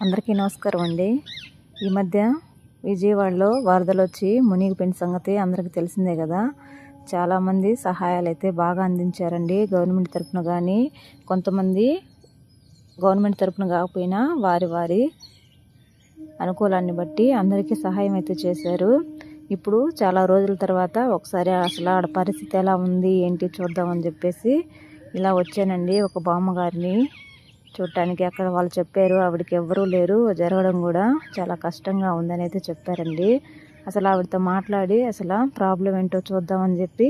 అందరికీ నమస్కారం అండి. ఈ మధ్య విజయవాడలో వరదలు వచ్చి మునిగిపోయిన సంగతి అందరికీ తెలిసిందే కదా. చాలామంది సహాయాలు అయితే బాగా అందించారండి గవర్నమెంట్ తరఫున కానీ కొంతమంది గవర్నమెంట్ తరఫున కాకపోయినా వారి వారి అనుకూలాన్ని బట్టి అందరికీ సహాయం అయితే చేశారు. ఇప్పుడు చాలా రోజుల తర్వాత ఒకసారి అసలు ఆడ పరిస్థితి ఎలా ఉంది ఏంటి చూద్దామని చెప్పేసి ఇలా వచ్చానండి ఒక బామ్మగారిని. చూడటానికి అక్కడ వాళ్ళు చెప్పారు. ఆవిడకి ఎవ్వరూ లేరు. జరగడం కూడా చాలా కష్టంగా ఉందని అయితే చెప్పారండి. అసలు ఆవిడతో మాట్లాడి అసలు ప్రాబ్లం ఏంటో చూద్దామని చెప్పి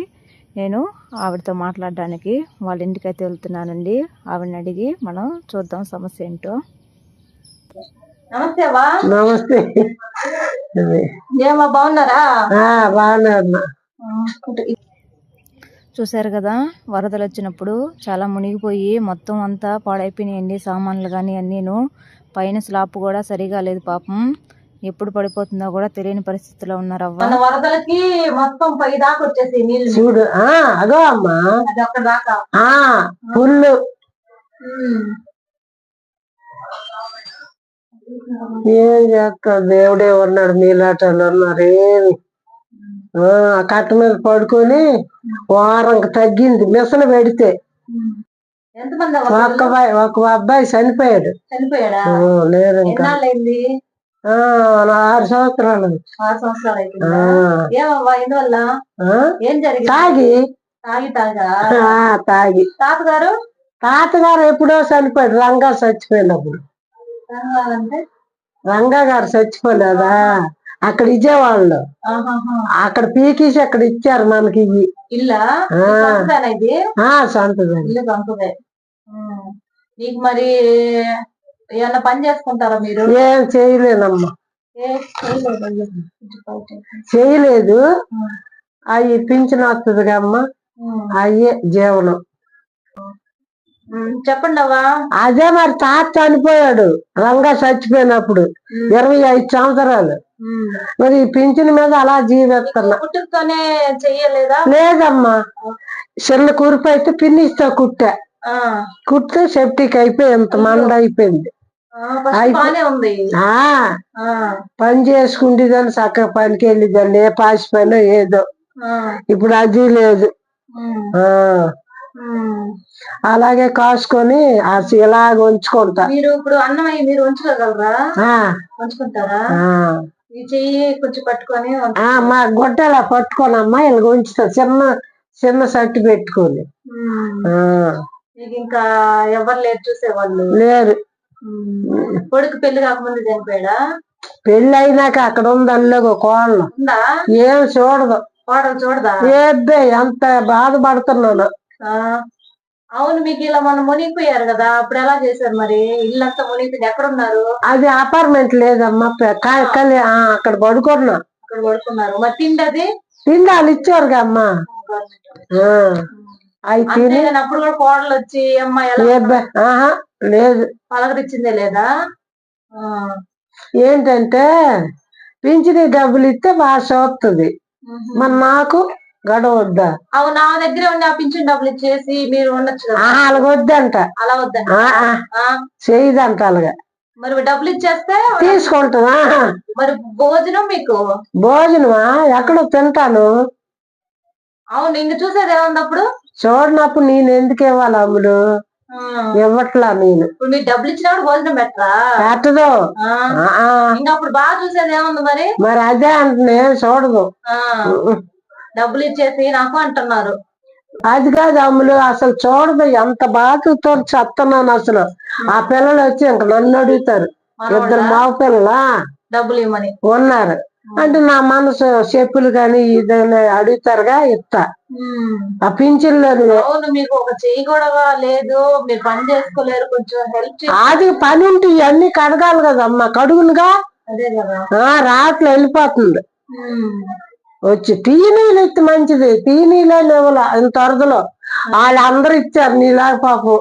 నేను ఆవిడతో మాట్లాడడానికి వాళ్ళ ఇంటికి అయితే వెళ్తున్నానండి. ఆవిడని అడిగి మనం చూద్దాం సమస్య ఏంటో. నమస్తే. ఏమా బాగున్నారా? బాగున్నారమ్మా. చూశారు కదా వరదలు వచ్చినప్పుడు చాలా మునిగిపోయి మొత్తం అంతా పాడైపోయినాయండి సామాన్లు కానీ అన్నీను. పైన స్లాప్ కూడా సరిగా లేదు పాపం. ఎప్పుడు పడిపోతుందో కూడా తెలియని పరిస్థితిలో ఉన్నారు అవ్వ వరదలకి మొత్తం పై దాకా వచ్చేసి నీళ్ళు చూడు ఆ అగో అమ్మా. అది అక్కడ దాకా. ఆ పుల్లు ఉమ్. ఏం చేస్తావు? దేవుడే ఉన్నాడు మీలాటలు ఉన్నారు ఏమి? కట్ట మీద పడుకొని వారంకి తగ్గింది. మిసలు పెడితే ఒక్క ఒక అబ్బాయి చనిపోయాడు. లేదు ఇంకా. ఆరు సంవత్సరాలు. తాగి. తాగి తాగా? ఆ, తాగి. తాతగారు? తాతగారు ఎప్పుడో చనిపోయాడు. రంగా చచ్చిపోయినప్పుడు. అంటే? రంగా గారు చచ్చిపోలేదా? అక్కడ ఇచ్చేవాళ్ళు. అక్కడ పీకేసి అక్కడ ఇచ్చారు మనకి ఇవి. ఇల్లా? సొంతదే. నీకు మరి ఏమన్నా పని చేసుకుంటారా మీరు? ఏం చేయలేనమ్మా. చేయలేదు. అవి పింఛన్ వస్తుంది అమ్మ. అయ్యే జీవనం. చెప్పండి అవ్వా అదే మరి తాత చనిపోయాడు రంగా చచ్చిపోయినప్పుడు. ఇరవై ఐదు సంవత్సరాలు. మరి పింఛన్ మీద అలా జీవిస్తున్నా. చెయ్యలేదా? లేదమ్మా. చిన్న కురుపు అయితే పిన్నిస్తా కుట్టా. ఆ. కుట్టే సెప్టిక్ అయిపోయి ఇంత మంద అయిపోయింది. పని చేసుకుంటేదాన్ని చక్కగా పనికి వెళ్ళిద్దండి ఏ పాసి పని ఏదో. ఇప్పుడు అది లేదు. అలాగే కాసుకొని ఆ ఇలాగ ఉంచుకుంటా. మీరు ఇప్పుడు అన్నం అయ్యి మీరు ఉంచుకోగలరా? ఆ, ఉంచుకుంటారా? చెయ్యి కొంచెం పట్టుకొని మా గొడ్డలా పట్టుకోనమ్మా ఇలా ఉంచుతా. చిన్న చిన్న సట్టు పెట్టుకొని. ఇంకా ఎవరు లేరు చూసేవాళ్ళు? లేరు. కొడుకు పెళ్ళి కాకముందు చనిపోయాడా? పెళ్ళి అయినాక అక్కడ ఉంది అల్లగో కోళ్ళ. ఉందా? ఏం చూడదు. కోడలు చూడదా? ఏబ్బే ఎంత బాధపడుతున్నాను. అవును మీకు ఇలా మొన్న మునిగిపోయారు కదా అప్పుడు ఎలా చేశారు మరి? ఇల్లంతా మునిగిపోయింది. ఎక్కడ ఉన్నారు అది అపార్ట్మెంట్ లేదమ్మా అక్కడ పడుకున్నా. అక్కడ పడుకున్నారు. మరి తిండి అది? తిండి వాళ్ళు ఇచ్చారుగా అమ్మా. ఆ, అవి తిని అంతేగాని అప్పుడు కూడా కోడలు వచ్చి అమ్మ ఎలా ఏబ్బే ఆహా లేదు. పలకరించిందే లేదా. ఏంటంటే పింఛని డబ్బులు ఇస్తే బాగా చూస్తుంది ఉహు. మరి నాకు గడవద్దా? అవును నా దగ్గర ఉండి ఆ పింఛన్ డబ్బులు ఇచ్చేసి మీరు ఉండొచ్చు కదా. అలా ఆ, ఆ, ఆ, చేయదంట అలాగా. మరి డబ్బులు ఇచ్చేస్తే తీసుకుంటావా మరి భోజనం మీకు? భోజనమా? ఎక్కడో తింటాను. అవును ఇంక చూసేది ఏముంది అప్పుడు? చూడనప్పుడు నేను ఎందుకు ఇవ్వాలి అమ్ముడు ఇవ్వట్లా నేను. ఇప్పుడు మీరు డబ్బులు ఇచ్చినప్పుడు భోజనం పెట్టరా? పెట్టదు. ఇంకా అప్పుడు బాగా చూసేది ఏముంది మరి? మరి అదే అంటున్నా చూడదు. డబ్బులు ఇచ్చేసి నాకు అంటున్నారు. అది కాదు అమ్ములు అసలు చూడదు ఎంత బాధతో చెత్తన్నాను అసలు. ఆ పిల్లలు వచ్చి ఇంక నన్ను అడుగుతారు. ఇద్దరు మగ పిల్లలా? డబ్బులు ఇవ్వమని. ఉన్నారు. అంటే నా మనసు చెప్పులు కానీ ఇదైనా అడుగుతారుగా ఇస్తా. ఆ పింఛన్లో అవును మీకు ఒక చెయ్యి కూడా లేదు. మీరు పని చేసుకోలేరు కొంచెం హెల్ప్ అది పని ఉంటే ఇవన్నీ కడగాలి కదమ్మా కడుగునుగా? అదే కదా. ఆ రాత్రి వెళ్ళిపోతుంది. వచ్చి టీ నీళ్ళు ఇస్తే మంచిది. టీ నీళ్ళే లేవులా ఇంత అరదలో. వాళ్ళందరూ ఇచ్చారు నీలాగా పాపం.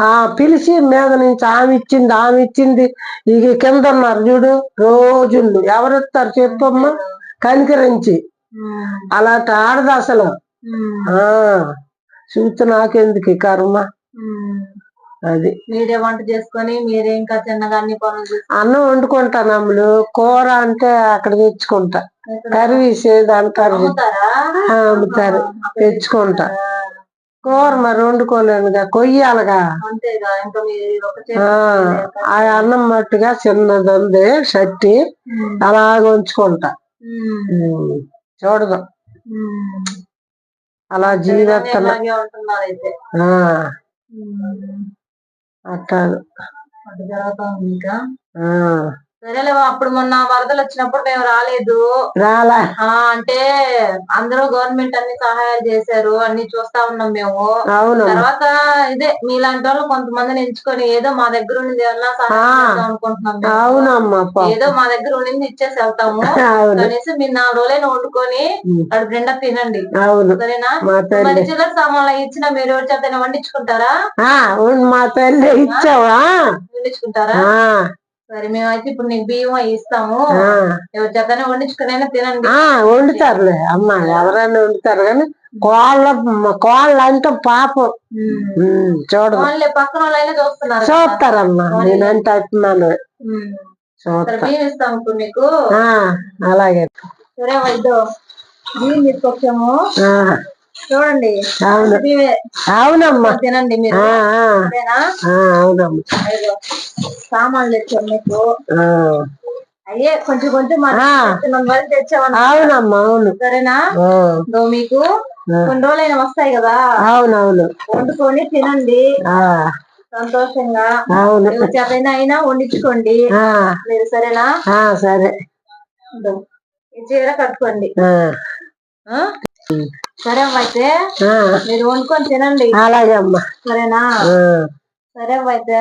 ఆ. పిలిచి మీద నుంచి ఆమె ఇచ్చింది ఆమె ఇచ్చింది. ఇక కింద ఉన్నారు చూడు రోజులు. ఎవరిస్తారు చెప్పమ్మా కనికరించి. అలాంటి ఆడదు అసలు. ఆ. చూస్తే నాకెందుకు కర్మ. అది. మీరే వంట చేసుకొని మీరే ఇంకా చిన్నగా అన్ని పనులు అన్నం వండుకుంటాను అమ్ములు కూర అంటే అక్కడ తెచ్చుకుంటా. కర్రీస్ దాని కర్రీ అమ్ముతారా? తెచ్చుకుంటా. కూర మరి వండుకోలేనుగా కొయ్యాలిగా. ఆ అన్నం మట్టుగా చిన్నది ఉంది షట్టి అలాగ ఉంచుకుంటా. చూడదు. అలా జీవిస్తున్నా ఇలాగే సరేలే అప్పుడు మొన్న వరదలు వచ్చినప్పుడు మేము రాలేదు. రాలా. అంటే అందరూ గవర్నమెంట్ అన్ని సహాయాలు చేశారు అన్ని చూస్తా ఉన్నాం మేము. అవును. తర్వాత ఇదే మీలాంటి వాళ్ళు కొంతమందిని ఎంచుకొని ఏదో మా దగ్గర ఉన్నది ఏమన్నా సహాయం అనుకుంటున్నాం మేము. అవునమ్మా. ఏదో మా దగ్గర ఉండింది ఇచ్చేసి వెళ్తాము కనీసం మీరు నాలుగు రోజులైనా వండుకొని ఉమ్. కడుపు నిండా తినండి. అవును. సరేనా? మరి చిల్లర సామాన్లు ఇచ్చిన మీరు ఎవరి చేతైనా వండించుకుంటారా? మా తల్లి ఇచ్చావా? వండించుకుంటారా? సరే మేమైతే ఇప్పుడు నీకు బియ్యం ఇస్తాము. ఎవరి చేతైనా వండించుకునైనా తినండి. వండుతారులే. అమ్మ ఎవరైనా వండుతారు కానీ కోళ్ళ కోళ్ళ అంటే పాపం. చూడదు. పక్కన వాళ్ళైనా చూస్తున్నారు. చూస్తారమ్మా నేనంటే చూస్తా. బియ్యం ఇస్తాం ఇప్పుడు ఆ, అలాగే. సరే వైద్యో బియ్యం తీసుకొచ్చాము. చూడండి. అవును. అవునమ్మా. తినండి మీరు. అవునమ్మా. సామాన్లు తెచ్చాం మీకు. అయ్యే కొంచెం కొంచెం వరకు తెచ్చామన్నా అవునమ్మా అవును. సరేనా? మీకు. కొన్ని రోజులైనా వస్తాయి కదా? అవునవును. వండుకొని తినండి. ఆ, సంతోషంగా. అవును. చేతైనా అయినా వండించుకోండి. మీరు సరేనా? ఆ, సరే. చీర కట్టుకోండి? సరే అమ్మా అయితే మీరు వండుకొని తినండి. అలాగే అమ్మా. సరేనా? సరే అమ్మా అయితే.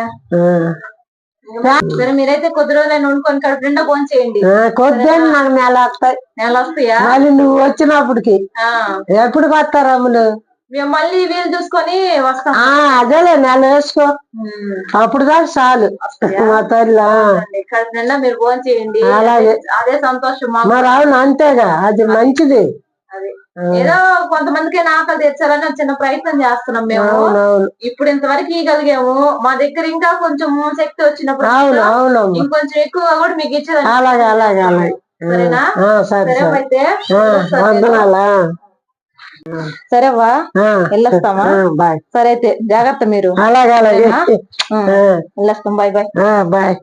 సరే మీరైతే కొద్ది రోజులైనా వండుకొని కడుపు నిండా ఫోన్ చేయండి ఆ, కొద్దిగా నాకు నెల వస్తాయి. నెల వస్తాయా? మళ్ళీ నువ్వు వచ్చినప్పటికి. ఎప్పుడు వస్తారు అమ్ములు? మేము మళ్ళీ వీలు చూసుకొని వస్తాం. అదేలే నెల వేసుకో. అప్పుడు దాకా చాలు. మా తల్లి. కడుపు నిండా మీరు ఫోన్ చేయండి అలాగే. అదే- సంతోషం మరి అవును అంతేగా. అది. మంచిది. ఏదో కొంతమందికి ఆకలి తెచ్చాలని చిన్న ప్రయత్నం చేస్తున్నాం మేము. ఇప్పుడు ఇంతవరకు ఇవ్వగలిగాము మా దగ్గర ఇంకా కొంచెం శక్తి వచ్చినప్పుడు ఇంకొంచెం ఎక్కువగా కూడా మీకు ఇచ్చేదాన్ని. అలాగే అలాగే అలాగే. ఆ, సరేనా? సరే అయితే. సరేవా వెళ్ళొస్తామా? బాయ్. సరే అయితే. జాగ్రత్త మీరు. అలాగే వెళ్ళొస్తాం. Bye bye. ఆ, బాయ్.